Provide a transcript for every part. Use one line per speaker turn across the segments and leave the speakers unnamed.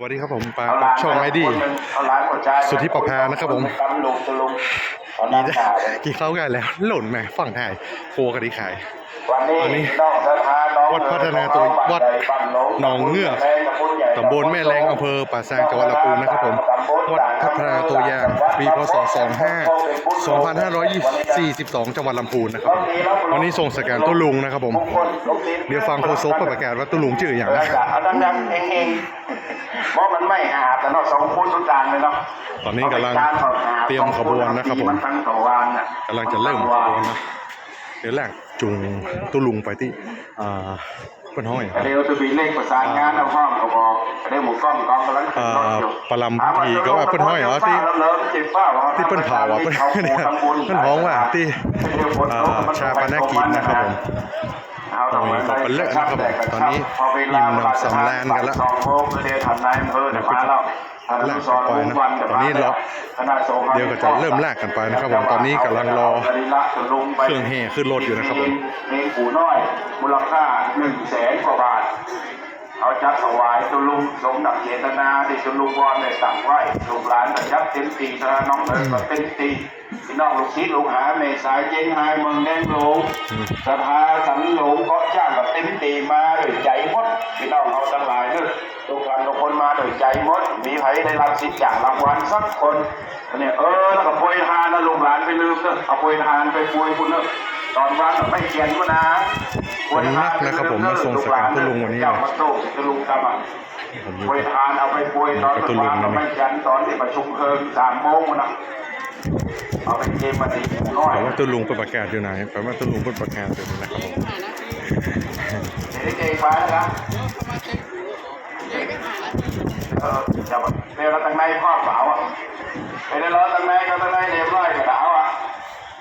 สวัสดีครับผมปลากับช่องไอดีสุทธิประภานะครับผม
กำลุงตะลุงเอา
กี่
น้ำตาเลย
กี่เข้ากันแล้ว หล่นแม่ฝั่งไทยโคกันดีขาย
วันนี้
วันนี้
น้องสถาน้อง
วัดพัฒนาตัววัดหนองเงือกตำบลแม่แรงอำเภอป่าซางจังหวัดลำพูนนะครับผมวัดพัฒนาตัวอย่างปีพศ 25 2542 จังหวัดลำพูนนะครับผมวันนี้ส่งสแกนตุลุงนะครับผม เดี๋ยวฟังโคศกประกาศว่าตุลุงชื่ออย่าง
นะ
นะ
เอาดังๆเองๆเพราะมันไม่หาแต่เนาะสองคนทุกจานเลยเนาะ
ตอนนี้กำลังเตรียมขบวนนะครับผม
นตั้งต่อวานน่ะ
กำลังจะเริ่มขบวนนะเดี๋ยวแรกจุงตุลุงไปที่อ่าเป็นห้อย
เดี๋ยวจะมีเลขประสานงานเอาห้องเอาบอกเดี๋ยวหมู่กล้องกล้องกำลังขึ้นรถอยู่
อ่าปลำพิธีก็ว่าเปิ้นห้อยเหรอที่ที่เปิ้นเผาอะเปิ้นเนี่ยเปิ้นฮ้องว่าที่อ่าชาปนกิจนะครับผม ตอนนี้ก็เป็นเลิกนะครับผมตอนนี้อิ่มหนำสำราญกันแล้ว
สองโมงเดี๋ยวทำนายอำเภอเดี๋ยวมาแล้วทำ
แล
ลู
ก
กศ
กัน
ร
ไป
มุ่ง
นะ
วัน
ตอนนี้เรา
คณะสงฆ์
เดี๋ยวก็จะเริ่มแลกกันไปนะครับผมตอนนี้กำลังรอเครื่องแห่ขึ้นรถอยู่นะครับผม
เพลงปู่น้อยมูลค่าหนึ่งแสนกว่าบาท เอาจัดถวายตุลุงสมดับเจตนาที่ตุลุงวอนได้สั่งไว้ลูกหลานแต่ยัดเต็มตีทาน้องเอิญก็เต็มตีพี่น้องลูกศิษย์ลูกหาเมสายเจงไฮเมืองแดงหลงสถาสันหลงก็จ้างกับเต็มตีมาด้วยใจหมดพี่น้องเอาทั้งหลายเด้อทุกวันทุกคนมาด้วยใจหมด มีใครได้รับสิทธิ์จากรางวัลสักคนเนี่ยเออแล้วก็โปรยทานนะลูกหลานไปลืมเด้อเอาโปรยทานไปโปรยคุณเด้อ ตอนวันไม่เขียนก็นะ
วันนักนะครับผมมาส่งสการตุลุงวันนี้
เจ้ามาโตตุลุงกำลัง
ผมอยู่
ป่วยทานเอาไปป่วยตอน
ไปตุ
ตุ
ลุ
ลาง
นะ
เราไม่ยันตอนที่ประชุมเพลิงสามโมงนะเอาไปเกมมาตีน้อย
แปลว่าตุลุงเป็นประกาศอยู่ไหนแปลว่าตุลุงเป็นประกาศอยู่นะครับผม
เด็กเก่งไปนะครับเออจะแบบเรียกว่าตั้งในข้อสาวอะไปได้ร้อนตั้งในก็ตั้งในเรียบร้อยกับสาวอะ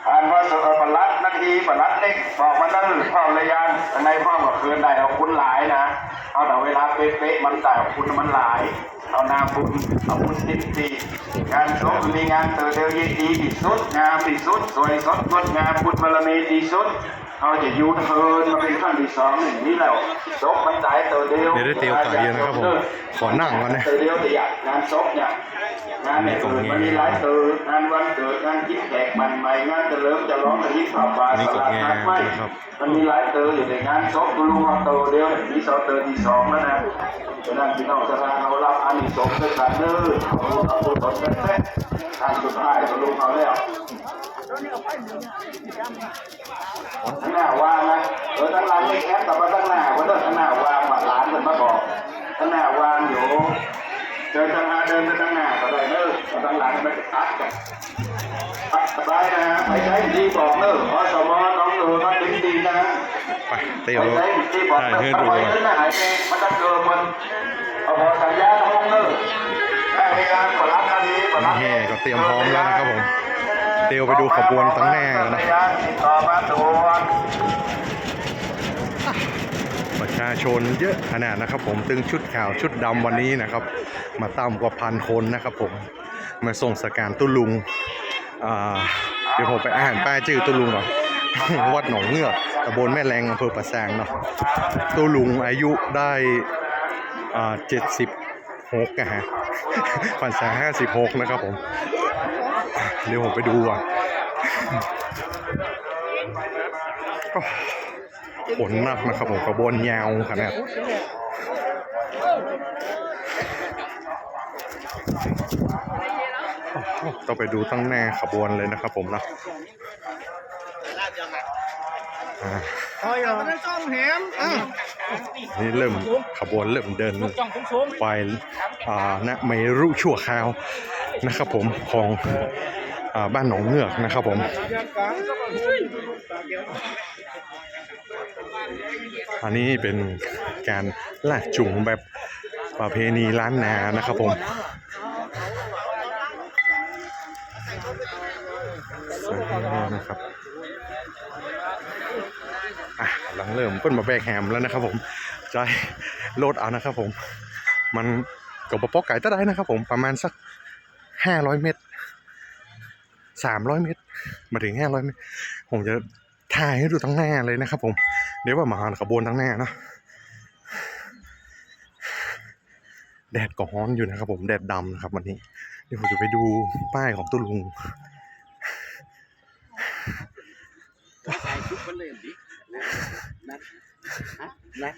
อ่านว่าสุดประลัดนาทีประลัดเล็กบอกมันนั่นพ่อเลยยังตั้งในพ่อบอกคืนได้เอาคุณหลายนะเอาแต่เวลาเป๊ะๆมันแต่เอาคุณมันหลาย เอานาบุญเอาบุญสิบปีงานศพมีงานเตอเดียวดีที่สุดงามที่สุดสวยสดงดงามบุญบารมีที่สุดเขาจะยูเทิร์นมาเป็นขั้นที่สองอย่างนี้แล้วศพมันตายเตอเดียว
เดี๋ยวได้เตียวไก่เย็นนะครับผมขอนั่งก่อนนะ
เตอเดียวแต่อยากงานศพเนี่ย งานเนี่ยเกิดมันมีหลายเตองานวันเกิดงานยิ้มแขกมันใหม่งานเฉลิมจะร้องกระยิ้มผ่าฟ้า
อันนี้
ส
ก็
ลัด
แง่
นัดไม่
นะครับ
มันมีหลายเตออยู่ในงานศพคุณลุงเอาเตอเดียวเนี่ยมีสองเตอที่สองแล้วนะฉะนั้นพี่น้องสถานเรารับอานิสงส์ด้วยกันเด้อเอาบุญเอาบุญตนกันแท้ทางสุดท้ายก็ลงเอาแล้วทั้งหน้าว่างนะเออทั้งหลังไม่แคบแต่ว่าทั้งหน้าว่าเด้อทั้งหน้าว่างมาหลานมันมาบอกทั้งหน้าว่างอยู่เดินทางหน้าเดินไปทั้งหน้า ก็ได้เด้อแต่ทั้งหลังไม่ตัดกันตัดสบายนะฮะไปใช้ดีบอกเด้ออสมอน้องเออมาถึงดีนะ
ไปเตียว
ไปใช้ดีบอก
ใช่
เด้อ
เฮือ
ทำ
ดู
ไม
ก่อน
ขึ้นหน้ายไปมันจะเกิดมันเอาพอสัญญาท้องเนอได้เวลาปรับนาทีปรับ
แห่ก็เตรียมพร้อมแล้วนะครับผมเตียวไปดูขบวนตั้งแน่นะ
ติดต่อมาด่วน
ประชาชนเยอะขนาดนะครับผมตึงชุดขาวชุดดำวันนี้นะครับ มาต่ำกว่าพันคนนะครับผม มาส่งสการตุลุงเดี๋ยวผมไปอ่านป้ายชื่อตุลุงก่อนวัดหนองเงือกตำบลแม่แรงอำเภอประแสงเนาะตุลุงอายุได้เจ็ดสิบหกนะฮะพรรษาห้าสิบหกนะครับผม เดี๋ยวผมไปดูก่อนก็ผลหนักนะครับผมกระบวนยาวขนาด ต้องไปดูตั้งแน่ขบวนเลยนะครับ ผมนะอ่า
อ๋ออย่ามาได้จ้องแหมอะ
นี่เริ่มขบวนเริ่มเดินไปอ่าณเมรุชั่วคราวนะครับผมของอ่าบ้านหนองเงือกนะครับผมอันนี้เป็นการลากจุงแบบประเพณีล้านนานะครับผม นะครับหลังเริ่มเปิ้นมาแบกแฮมแล้วนะครับ ผมใจโลดเอานะครับ ผม มันกับปอไก่ตะได้นะครับ ผมประมาณสักห้าร้อยเมตรสามร้อยเมตร มาถึงห้าร้อยเมตร ผมจะถ่ายให้ดูทั้งหน้าเลยนะครับ ผมเดี๋ยวว่ามาหาขบวนทั้งหน้าเนะแดดก็ฮ้อนอยู่นะครับ ผมแดดดำนะครับ วันนี้เดี๋ยวผมจะไปดูป้ายของตุลุง
ใส่ชุดมันเลยดินัดฮะนัด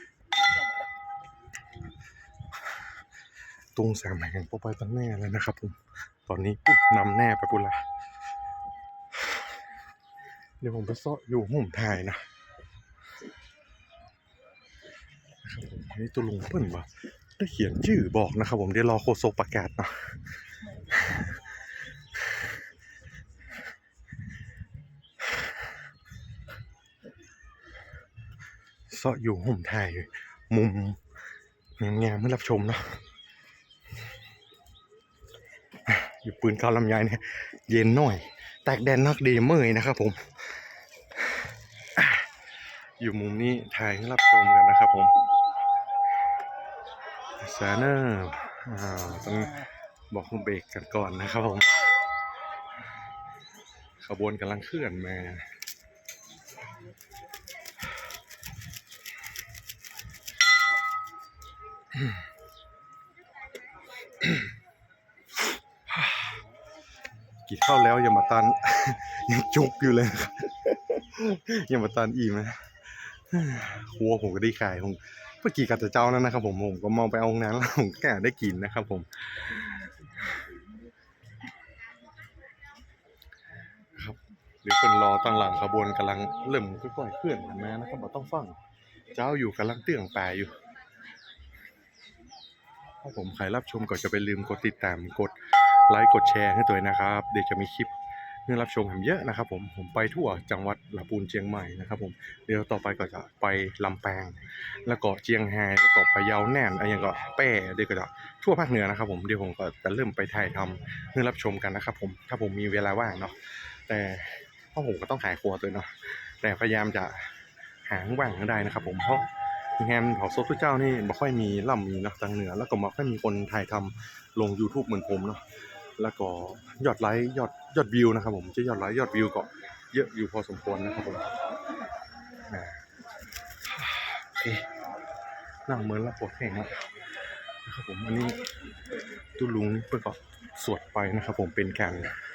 ตุงสามแห่งปไปตั้งแน่แล้วนะครับผม ตอนนี้ปุ๊บนำแน่ไปปุละเดี๋ยวผมไปซ่ออยู่ห่มถ่ายนะนะครับผมอันนี้ตุลุงเพิ่นว่าได้เขียนชื่อบอกนะครับผมเดี๋ยวรอโฆษกประกาศเนาะ เซาะอยู่ห่มถ่าย มุมงามๆเมื่อรับชมเนาะอยู่ปืนกาวลำไยเนี่ยเย็นหน่อย แตกแดนนักดีเมยนะครับผม อยู่มุมนี้ถ่ายให้รับชมกันนะครับผมแซนเนอร์ต้องบอกคุณเบรกกันก่อนนะครับผม ขบวนกำลังเคลื่อนมา กินข้าวแล้วยังมาตันยังจุกอยู่เลยยังมาตันอิ่มนะหัวผมก็ได้ขายผมเมื่อกี้กับเจ้านั้นนะครับ ผมผมก็มองไปเอางน้ำแล้วผมแก็ได้กินนะครับ ผมครับเดี๋ยวคนรอตั้งหลังขบวนกำลังเริ่มค่อยๆเคลื่อนมานะครับต้องฟัง เจ้าอยู่กำลังเตื้องแปรอยู่ ถ้าผมใครรับชมก็จะไปลืมกดติดตามกดไลค์กดแชร์ให้ตัวเองนะครับ เดี๋ยวจะมีคลิปให้รับชมผมเยอะนะครับ ผมผมไปทั่วจังหวัดลำพูนเชียงใหม่นะครับ ผมเดี๋ยวต่อไปก็จะไปลำปางแล้วก็เชียงไฮ้แล้วก็พะเยาแน่นอะไรอย่างก็แป้เดี๋ยวก็จะทั่วภาคเหนือนะครับ ผมเดี๋ยวผมก็จะเริ่มไปถ่ายทำให้รับชมกันนะครับ ผมถ้าผมมีเวลาว่างเนาะแต่เพราะผมก็ต้องขายครัวตัวเนาะแต่พยายามจะหาว่างให้ได้นะครับ ผมเพราะ งานเผาศพทุกเจ้านี่ไม่ค่อยมีล่ำมีนะทางเหนือ แล้วก็ไม่ค่อยมีคนถ่ายทำลง YouTube เหมือนผมเนาะแล้วก็ยอดไลค์ยอดยอดวิวนะครับผมจะยอดไลค์ยอดวิวก็เยอะอยู่พอสมควรนะครับผมอ่าโอเคนั่งเหมือนละปวดแห้งแล้วนะครับผมอันนี้ตุลุงเพื่อก็สวดไปนะครับผมเป็นการ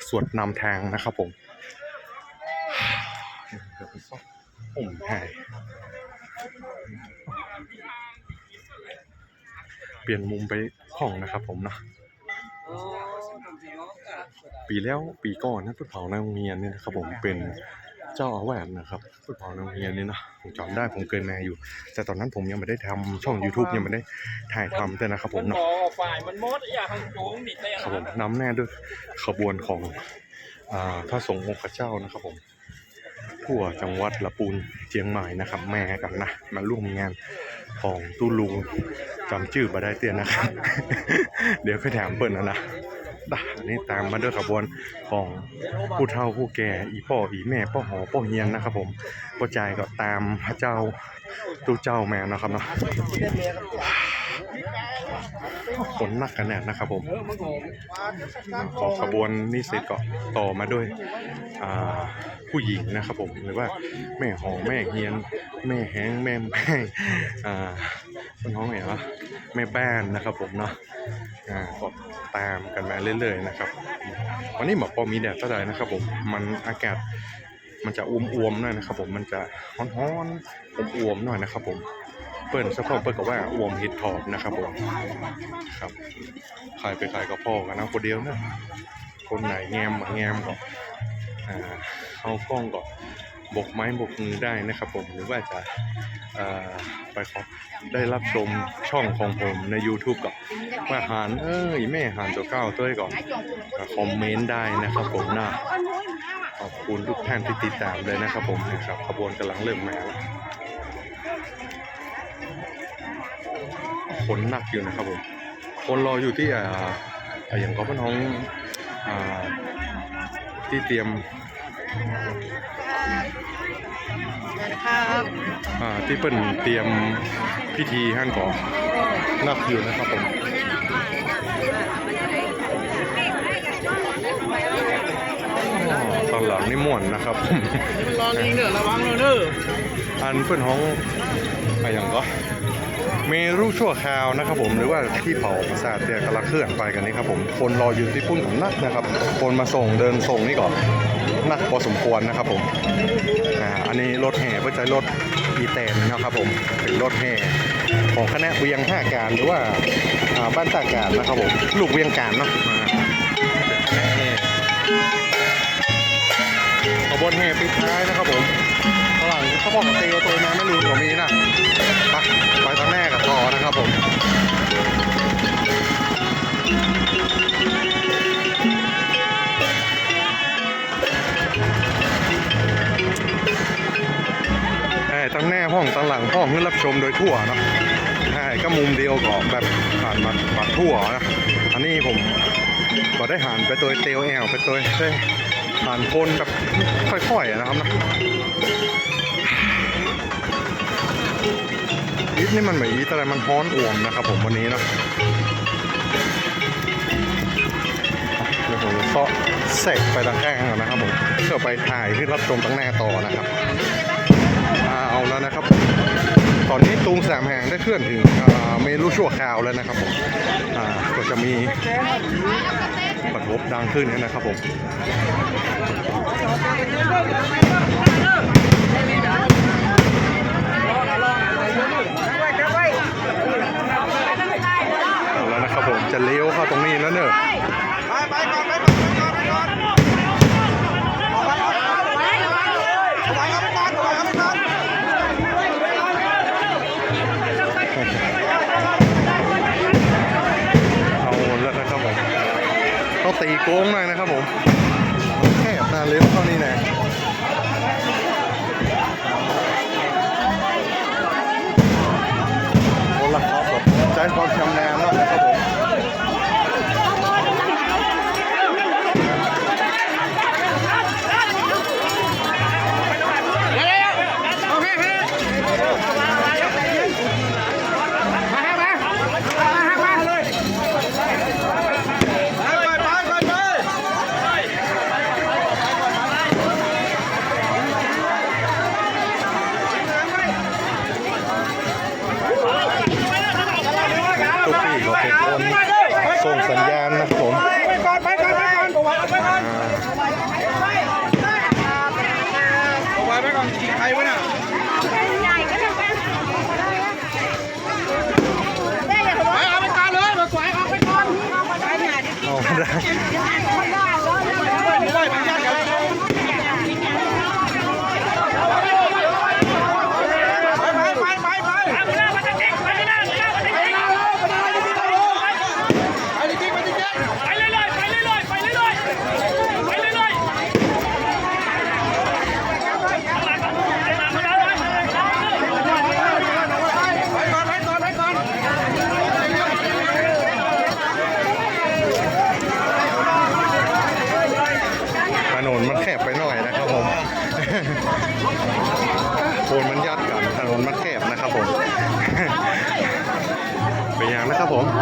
สวดนำทางนะครับผมเดี๋ยวไปซ่อมผมถ่าย เปลี่ยนมุมไปห้องนะครับผมนะ
โอ้ทำสิเนาะอะ
ปีแล้วปีก่อนนะพุทธเผานางเมียนเนี่ยนะครับผมเป็นเจ้าอาวาสนะครับพุทธเผานางเมียนเนี่ยนะผมจำได้ผมเกินมาอยู่ แต่ตอนนั้นผมยังไม่ได้ทำช่อง YouTube ยังไม่ได้ถ่ายทำแต่นะครับผม
น
เนาะ
ฝ่ายมันมดอย่าหังโจงนิดเลย
ครับผมนำแน่ด้วยขบวนของอ่าพระสงฆ์องค์พระเจ้านะครับผมทั่วจังหวัดละปูนเชียงใหม่นะครับ แม่กันนะมาร่วมงาน ของตู้ลุงจำชื่อมาได้เตี้ยนะครับ เดี๋ยวไปถามเปิ้ลนะนะด่านี่ตามมาด้วยขบวนของผู้เฒ่าผู้แก่อีพ่ออีแม่พ่อหอพ่อเฮียนนะครับ ผมพ่อใจายก็ตามพระเจ้าตู้เจ้าแม่นะครับเนาะ ฝนหนักกันแน่นะครับผม
เออมันโงง
ขอขบวนนี้เสร็จก็ต่อมาด้วยอ่าผู้หญิงนะครับผมหรือว่าแม่หอแม่เฮียน แม่แห้งแม่แม่อ่าเป็นห้องไหนวะแม่บ้านนะครับผมเนาะอ่าก็ตามกันมาเรื่อยๆนะครับ วันนี้หมอปอมีแดดเท่าไหร่นะครับผมมันอากาศมันจะอุ้มอวมๆหน่อยนะครับผมมันจะร้อนๆอวมๆหน่อยนะครับผม เปิ้ลสักพักเปิ้ลก็ว่าอวมฮิตทอปนะครับผมครับใครไปใครก็พ่อกันนะคนเดียวนะคนไหนแงมมแงมก็อ่าเข้ากล้องก็บกไม้บกมือได้นะครับผมหรือว่าจะอ่าไปขอได้รับชมช่องของผมใน YouTube ก็ว่าหารเอ้ยแม่หารตัวเก้าตัวก่อนคอมเมนต์ได้นะครับผมนะขอบคุณทุกท่านที่ติดตามเลยนะครับผมนะครับขบวนกำลังเริ่มมาแล้ว คนหนักอยู่นะครับผมคนรออยู่ที่อ่าอ่าอย่างก็พี่น้องอ่าที่เตรียมอ่าที่เปิ้นเตรียมพิธีห้างก่อนนักอยู่นะครับผมอ๋อตอนหลังนี่ม่วนนะครับผม
รอลิงเด้อระวังเด้อ
อันเปิ้นห้องอะไรอย่างก็เมรุชั่วคราวนะครับผมหรือว่าที่เผาปีศาจเตียกำลังเคลื่อนไปกันนี้ครับผมคนรออยู่ที่ปุ้นของนักนะครับ คนมาส่งเดินส่งนี่ก่อนนักพอสมควรนะครับผมอ่าอันนี้รถแห่เพื่อใช้รถอีแตนนะครับผมเป็นรถแห่ของคณะเวียงห้าการหรือว่าอ่าบ้านตาการนะครับผมลูกเวียงการเนาะขบวนแห่ปิดท้ายนะครับผม่งเขาบอกกับเตียวตัวมาไม่ลืมของมีนะไปไปทางแม่กับต่อนะครับผมใช่ทั้งแน่ห้องทั้งหลังห้องให้รับชมโดยทั่วเนาะใช่ก็มุมเดียวก็แบบผ่านมาแบบทั่วนะอันนี้ผมก็ได้หันไปตัวเตียวแอลไปตัวได้ผ่านคนแบบค่อยๆนะครับนะ อีทนี่มันเหมือนอีทอะไรมันฮ้อนอ่วมนะครับผมวันนี้นะเดี๋ยวผมจะเซาะเสกไปทางแข้งก่อนนะครับผมเพื่อไปถ่ายขึ้นรับชมตั้งแน่ต่อนะครับเอาแล้วนะครับ ตอนนี้ตูงสามแห่งได้เคลื่อนถึงอ่าเมรุชั่วคราวแล้วนะครับผมก็จะมีปฐบดังขึ้นนะครับผม จะเลี้ยวเข้าตรงนี้แล้วเนอะ
ไปไปก่อนไปก่อนไปก่อนไปก่อนเอา
แล้วนะครับผมต้องตีโค้งหน่อยนะครับผมแคบตาเลี้ยวเข้านี่แน่โอ้ละครับผมใช้ความชำนาญม เ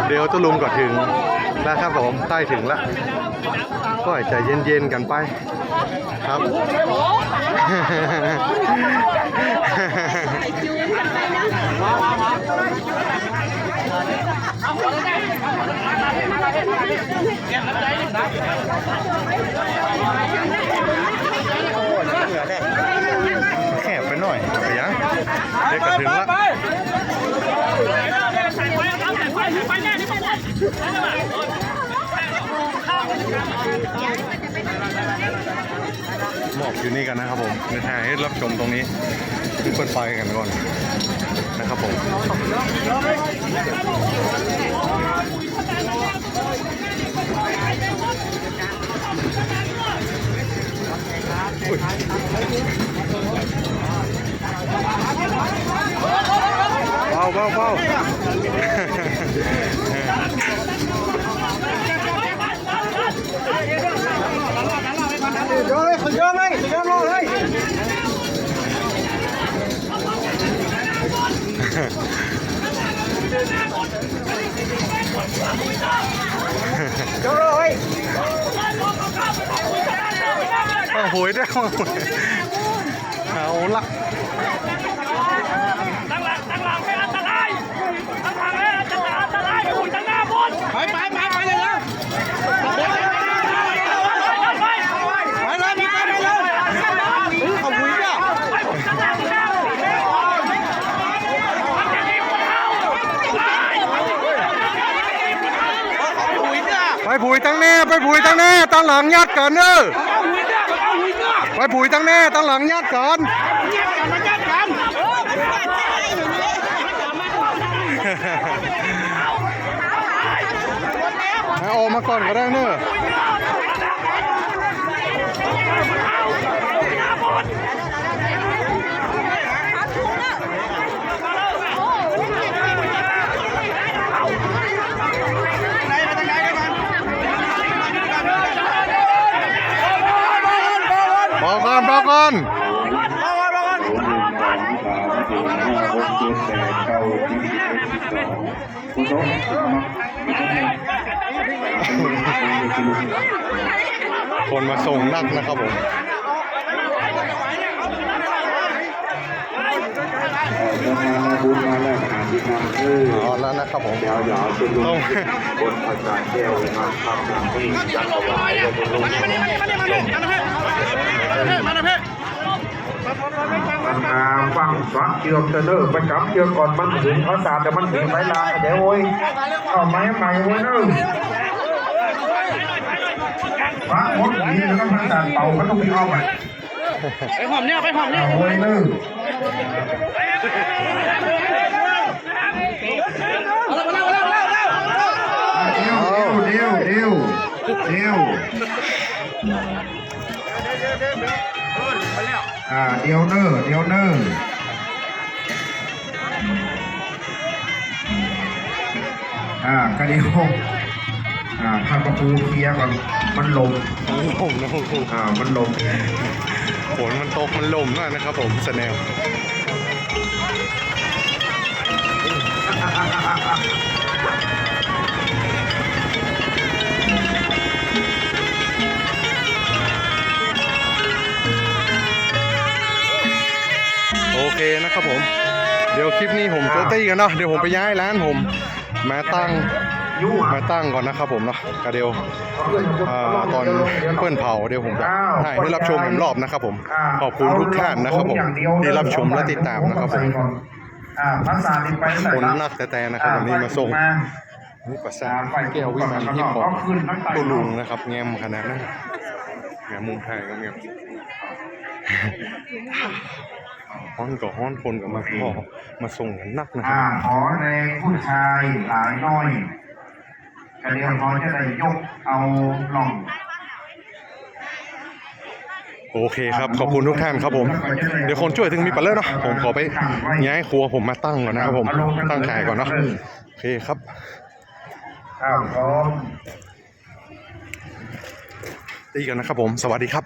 เดี๋
ยว
ตุลุงก็ถึงแล้วครับผมใกล้ถึงแล้วก็ใจเย็นๆกันไปครับแคบไปหน่อยไปยังเด็กก็ถึง แล้วหมอบอยู่นี่กันนะครับผมในทางให้รับชมตรงนี้ขึ้นเปิดไฟกันก่อนนะครับผมอุ๊ยเบาเบาเบา
เยอะเลยเยอะเลยเยอะเลยเยอะเลย
เอาโหยได้เอาโหยเอาละ
ตั้งหลักตั้งหลักไม่อันตราย
ไปผุยตั้งแน่ไปผุย ตั้งแน่ตั้งหลังยัดกันเด้อไปผุยตั้งแน่ตั้งหลังยัดกันให้ออกมาก่อนก็ได้เนอะ อกก่อนบอกก่อน
บอกนบอกก่อน
คนมาส่งนักนะครับผม
บุญมาแล้วหาที่ทำคือ
อ๋อแล้วนะครับผม
ยาวๆจนลุ
ต้อง
บนภาษาแก้วมาทำอย่างที่จักรวาลและบุญลุง
ม
ฟังฟังเชือกเด้อไปจับเชือกก่อนมันถึงเขาสาดแต่มันถึงไม้ลายเดี๋ยวโอ้ยเอาไม้ใหม่ไว้เด้อฟ้าหมดนี้แล้วก็ภาษาเป่าเขาต้องมีเอาไป
ไปหอมเนี่ยไปหอมเนี่ย
เอาไว้เด้อ
เอาล้วเอาล้วเอาล้วเอาล้ว
เดียวเดียวเดียวเดียว อ่าเดียวเนอร์เดียวเนอร์อ่ากระเดียวอ่าถ้าประตูเคลียร์ก่อนมันลม
ลมนะครู
อ่ามันลม
ฝนมันตกมันลมด้วยนะครับผมสแนล คลิปนี้ผมจะตีกันเนาะเดี๋ยวผมไปย้ายร้านผมมาตั้งมาตั้งก่อนนะครับผมเนาะกระเดียวตอนเพื่อนเผาเดี๋ยวผมจะถ่ายให้รับชมผมรอบนะครับผมขอบคุณทุกท่านนะครับผมที่รับชมและติดตามนะครับผม
อ่าภาษาที่ไป
คนนักแต่แต่นะครับวันนี้มาส่งนี่ประสาทแก้ววิมานที่ของตุลุงนะครับแงมขนาดนั้นแงมมุมไทยก็แงม ฮ้อนกับฮ้อนคนกับมาพอมาส่งกันนักนะครั
อ่า
บ
ขอแรงผู้ชายหลายน้อยกระเดียวพอจะได้ยกเอาล่อง
โอเคครับ ขอบคุณทุกท่านครับผม เดี๋ยวคนช่วยถึงมีปัลเลอร์เนาะผมขอไปย้ายครัวผมมาตั้งก่อนนะครับผมตั้งขายก่อนเนาะโอเคครับ
อ้าวพร้อม
ตีกันนะครับผม สวัสดีครับ